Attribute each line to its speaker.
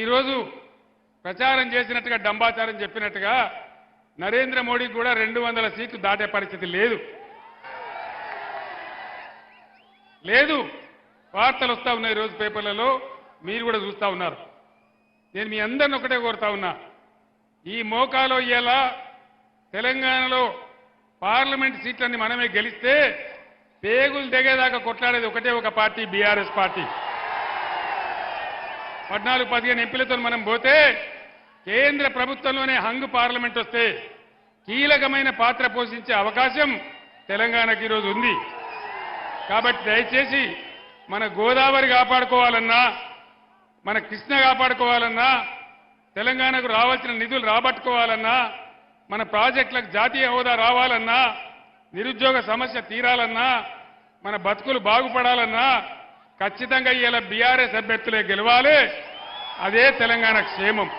Speaker 1: ఈరోజు ప్రచారం చేసినట్టుగా డంబాచారం చెప్పినట్టుగా నరేంద్ర మోడీకి కూడా రెండు వందల సీట్లు దాటే పరిస్థితి లేదు. లేదు వార్తలు వస్తా ఉన్నాయి రోజు పేపర్లలో మీరు కూడా చూస్తా ఉన్నారు. నేను మీ అందరిని ఒకటే కోరుతా ఉన్నా ఈ మోకాలో ఇయ్యేలా తెలంగాణలో పార్లమెంట్ సీట్లన్నీ మనమే గెలిస్తే పేగులు దిగేదాకా కొట్లాడేది ఒకటే ఒక పార్టీ బీఆర్ఎస్ పార్టీ. పద్నాలుగు పదిహేను ఎంపీలతో మనం పోతే కేంద్ర ప్రభుత్వంలోనే హంగ్ పార్లమెంట్ వస్తే కీలకమైన పాత్ర పోషించే అవకాశం తెలంగాణకి ఈరోజు ఉంది. కాబట్టి దయచేసి మన గోదావరి కాపాడుకోవాలన్నా మన కృష్ణ కాపాడుకోవాలన్నా తెలంగాణకు రావాల్సిన నిధులు రాబట్టుకోవాలన్నా మన ప్రాజెక్టులకు జాతీయ హోదా రావాలన్నా నిరుద్యోగ సమస్య తీరాలన్నా మన బతుకులు బాగుపడాలన్నా ఖచ్చితంగా ఇలా బీఆర్ఎస్ అభ్యర్థులే గెలవాలి. అదే తెలంగాణ క్షేమం.